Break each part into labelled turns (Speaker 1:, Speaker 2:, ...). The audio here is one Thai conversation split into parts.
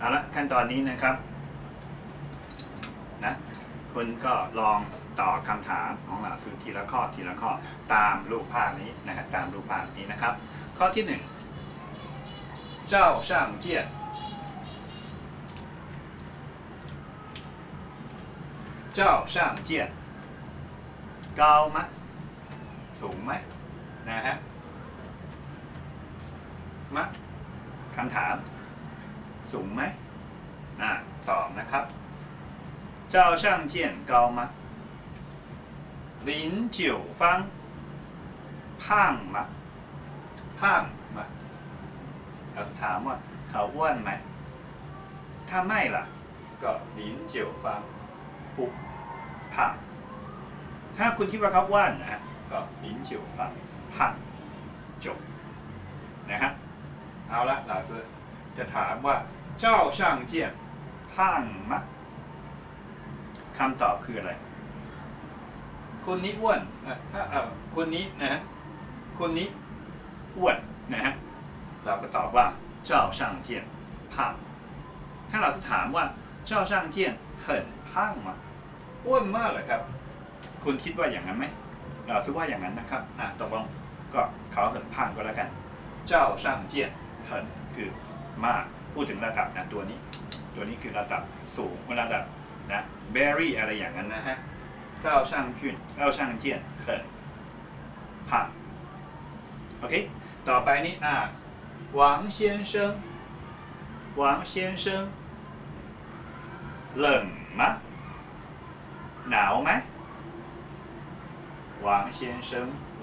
Speaker 1: เอาละขั้นตอนนี้นะครับนะคุณก็ลองตอบคำถามของหลักสูตรทีละข้อทีละข้อตามรูปภาพนี้นะครับตามรูปภาพนี้นะครับ ข้อที่หนึ่งเจ้าช่างเจียเจ้าช่างเจียนเกาไหมสูงไหมนะฮะมะคำถาม สูงไหมอ่าตอบนะครับเจ้าช่างเจียนเกาไหมลินจิ๋วฟังพังไหมพังไหมเราถามว่าเขาอ้วนไหม ถ้าไม่ล่ะ ก็ลินจิ๋วฟังปุบพังถ้าคุณคิดว่าเขาอ้วนนะฮะก็ลินจิ๋วฟังพังจบนะฮะเอาละ老师จะถามว่า เจ้าช่างเจียนพ่างมะคำตอบคืออะไร คนนี้อ้วนถ้าเออคนนี้นะคนนี้อ้วนนะฮะเราก็ตอบว่าเจ้าช่างเจียนพ่างถ้าเราถามว่าเจ้าช่างเจียนเหินพ่างมะอ้วนมากเหรอครับ คุณคิดว่าอย่างนั้นไหมเราคิดว่าอย่างนั้นนะครับอะตกลงก็เขาเหินพ่างก็แล้วกัน เจ้าช่างเจียนเหินคือมาก พูดถึงระดับนะตัวนี้ ตัวนี้คือระดับสูงระดับนะ very อะไรอย่างนั้นนะฮะ เจ้าช่าง俊เจ้าช่างเจียนเหิน胖โอเค ต่อไปนี้อ่า王先生王先生冷吗หนาวไหม王先生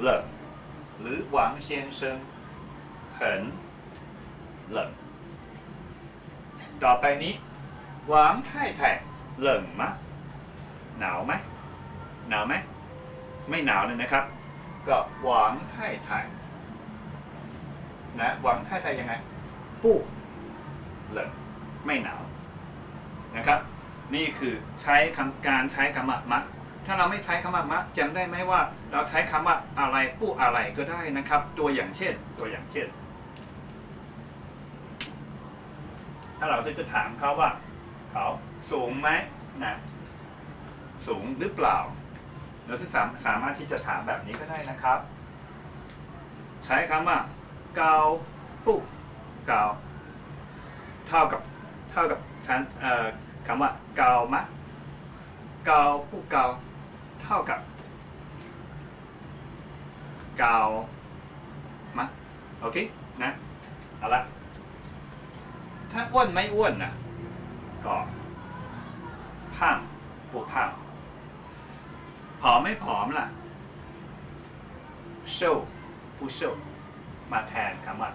Speaker 1: 冷หรือ王先生很冷 ต่อไปนี้หวางไท่แผ่เหลิ่งมะ หนาวไหมหนาวไหมไม่หนาวเลยนะครับ ก็หวางไท่แผ่นะหวางไท่แผ่ยังไงปุ้เหลิ่งไม่หนาวนะครับ นี่คือใช้คำการใช้คำว่ามะถ้าเราไม่ใช้คำว่ามะจำได้ไหมว่า เราใช้คำว่าอะไรปู้อะไรก็ได้นะครับ ตัวอย่างเช่น ตัวอย่างเช่น ถ้าเราจะถามเขาว่า เขาสูงไหมนะสูงหรือเปล่าเราสามสามารถที่จะถามแบบนี้ก็ได้นะครับ ใช้คำว่าเกาปุ๊เกาเท่ากับเท่ากับฉันเอ่อคำว่าเกามะเกาปุ๊เกาเท่ากับเกามะโอเคนะเอาละ ถ้าอ้วนไม่อ้วนนะก็ผ้ามปวกผ้ามผอมไม่ผอมล่ะเซลผู้เซลมาแทนคำว่า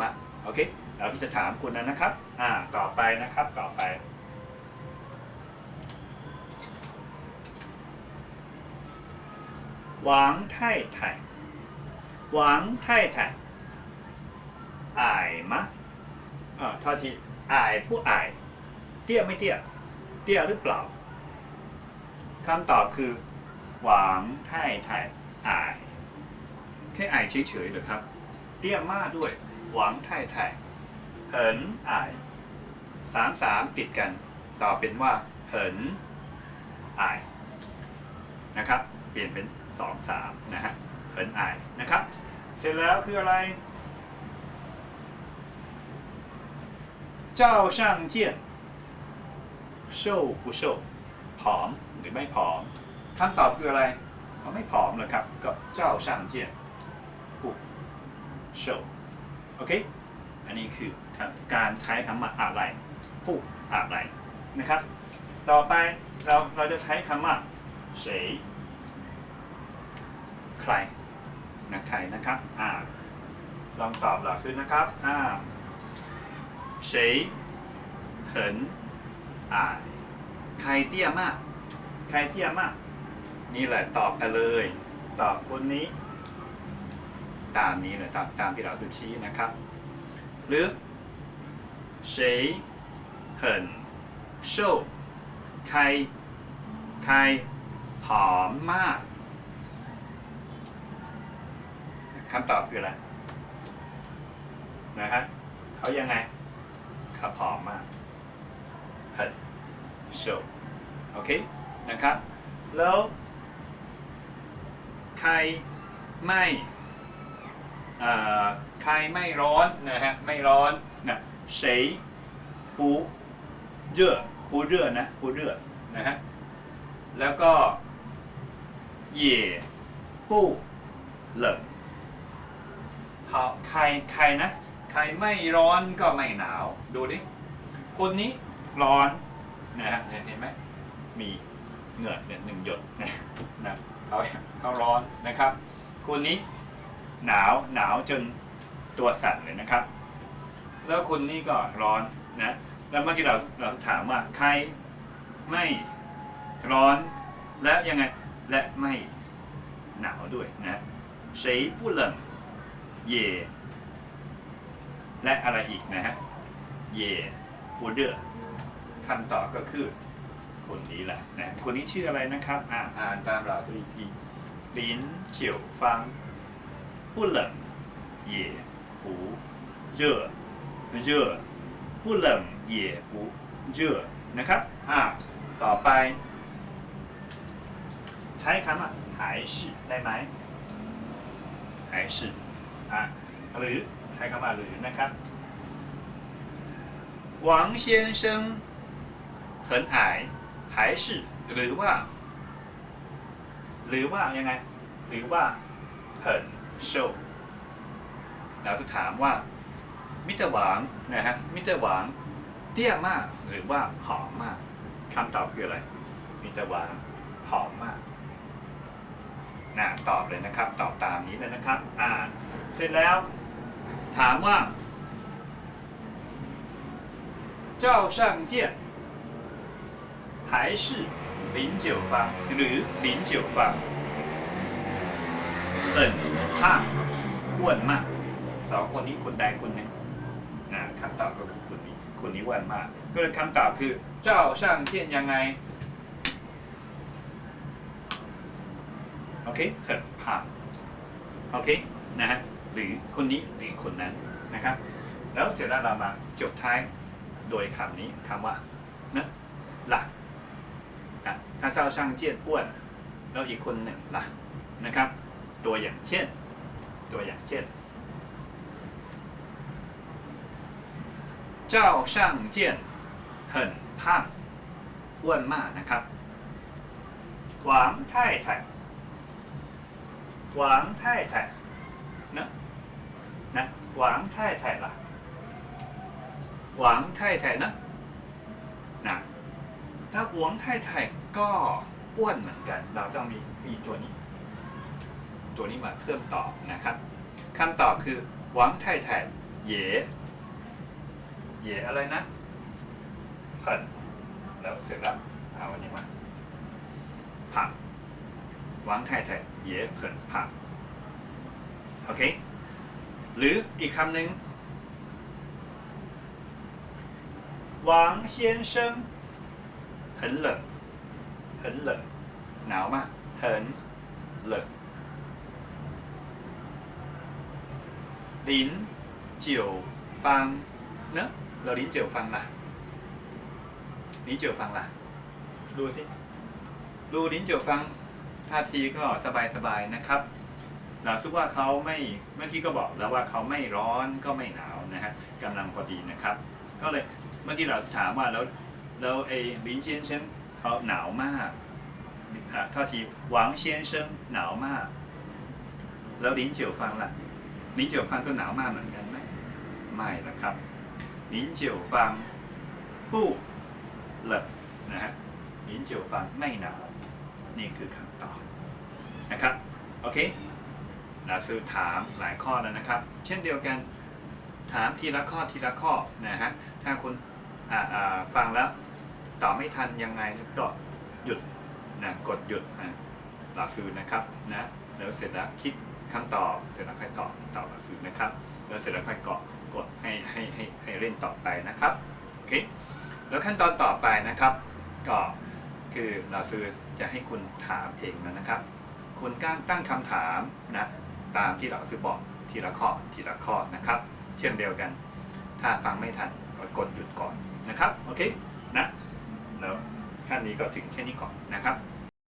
Speaker 1: มาโอเค เราจะถามคุณนะครับ อ่า ต่อไปนะครับ ต่อไป หวังไท่ไท่หวังไท่ไท่อายมะ อ่อโทษทีอายผู้อาย เตี้ยไม่เตี้ย เตี้ยหรือเปล่าคำตอบคือ หวังไท่ไท่อาย แค่อายเฉยๆเหรอครับ เตี้ยมากด้วย หวังไท่ไท่เหินอายสามสามติดกันต่อเป็นว่าเหินอายนะครับ เปลี่ยนเป็นสองสามนะฮะเหินอายนะครับ เสร็จแล้วคืออะไร เจ้าช่างเจียนโชกูโชผอมหรือไม่ผอมคำตอบคืออะไรไม่ผอมเลยครับก็เจ้าช่างเจียนกูโชว์โอเค อันนี้คือการใช้คำว่าอะไรผู้อะไรนะครับ ต่อไปเราเราจะใช้คำว่าเฉใครนะใครนะครับอ่าลองตอบหลักขึ้นนะครับอ่า 谁很矮ใครเตี้ยมาก ใครเตี้ยมาก นี่แหละตอบกันเลย ตอบคนนี้ ตามนี้เลยตามตามที่เราสุชี้นะครับ หรือ谁很瘦ใคร ใครผอมมากคำตอบคืออะไร นะฮะเขายังไง ครับหอมมากผัดโชโอเคนะครับ แล้ว ใครไม่ใครไม่ร้อนนะฮะ ไม่ร้อนนะเสยปูเยอะอปูเรื่อนะปูเรื่อนะฮะ แล้วก็เหย่ปูเหลิงเขาใครใครนะ ใครไม่ร้อนก็ไม่หนาว ดูดิ คนนี้ร้อนนะฮะเห็นไหมมีเหงื่อเนี่ยหนึ่งหยดนะนะเขาเขาร้อนนะครับ คนนี้หนาวหนาวจนตัวสั่นเลยนะครับ แล้วคนนี้ก็ร้อนนะ แล้วเมื่อกี้เราเราถามว่าใครไม่ร้อนและยังไงและไม่หนาวด้วยนะ谁不冷也 และอะไรอีกนะฮะเย่โอเดอร์คำตอบก็คือคนนี้แหละนะคนนี้ชื่ออะไรนะครับอ่าอ่านตามเราสักทีลินเฉียวฟังผู้หลงเย่ปูเจอเจอผู้หลงเย่ปูเจอนะครับอ่าต่อไป ใช้คำอะหายสิได้ไหมหายสิอะหรือ ช้คำว่าหรือนะครับ王先生很矮，还是หรือว่า หรือว่ายังไง หรือว่า很瘦ถนโชเราจะถามว่า มิเตอร์หวังนะฮะมิเตอร์หวังเตี้ยมากหรือว่าหอมมากคำตอบคืออะไร มิเตอร์หวังหอมมากนะตอบเลยนะครับ ตอบตามนี้เลยนะครับ อ่า เสร็จแล้ว ถามว่า เจ้าช่างเจี้ยน还是林九方หรือ林九方很胖อ้วนมากสองคนนี้คนใดคนหนึ่งนะคำตอบก็คือคนนี้คนนี้อ้วนมาก ก็เลยคำตอบคือ เจ้าช่างเจี้ยนยังไง โอเค很胖โอเคนะฮะ หรือคนนี้หรือคนนั้นนะครับ แล้วเสร็จแลเรามาจบท้ายโดยคำนี้คำว่านะหลักถ้าเจ้าช่างเจียนอ้วนแล้วอีกคนหนึ่งล่ะนะครับ ตัวอย่างเช่น ตัวอย่างเช่น เจ้าช่างเจียนเหินข้างอ้วนมากนะครับหวังไท่ไท่หวังไท่ไท่ นะนะหวังไทไทยและหวังไทไทยนะนะถ้าหวงทไทยก็อ้วนเหมือนกัน เราต้องมีมีตัวนี้ ตัวนี้มาเพิ่มต่อนะครับคำตอบคือหวังไทไทยเย่เย่อะไรนะเพิ่นแล้วเสร็จแล้วเอาอันนี้มาผักหวังไทไทยแถเย่เพิ่นผัก โอเค หรืออีกคำหนึ่ง王先生很冷很冷หนาวมาก很冷ลิ้นเจียวฟังเนอะเราลิ้นเจียวฟังล่ะลิ้นเจียวฟังล่ะ ดูสิ ดูลิ้นเจียวฟังท่าทีก็สบายๆนะครับ เราสึกว่าเขาไม่เมื่อกี้ก็บอกแล้วว่าเขาไม่ร้อนก็ไม่หนาวนะฮะกำลังพอดีนะครับ ก็เลยเมื่อกี้เราถามว่าแล้วแล้วไอ้ลินเซียนเซนเขาหนาวมากอะเท่าทีหวังเซียนเซนหนาวมาก แล้วลินเจียวฟังล่ะลินเจียวฟังก็หนาวมากเหมือนกันไหมไม่นะครับลินเจียวฟังผู้เหลกนะฮะลินเจียวฟังไม่หนาว นี่คือคำตอบนะครับโอเค เราซื้อถามหลายข้อแล้วนะครับ เช่นเดียวกันถามทีละข้อทีละข้อนะฮะถ้าคุณฟังแล้วตอบไม่ทันยังไงก็หยุดนะกดหยุดนะหลักสูตรนะครับนะแล้วเสร็จแล้วคิดคำตอบเสร็จแล้วค่อยตอบตอบหลักสูตรนะครับ แล้วเสร็จแล้วค่อยเกาะกดให้ให้ให้ให้เล่นต่อไปนะครับโอเคแล้วขั้นตอนต่อไปนะครับ ก็คือเราซื้อจะให้คุณถามเองนะครับ คุณก้าตั้งคำถามนะ ตามที่เราซื้อบอกทีละข้อทีละข้อนะครับ เช่นเดียวกัน ถ้าฟังไม่ทันก็กดหยุดก่อนนะครับ โอเคนะแล้วขั้นนี้ก็ถึงแค่นี้ก่อนนะครับ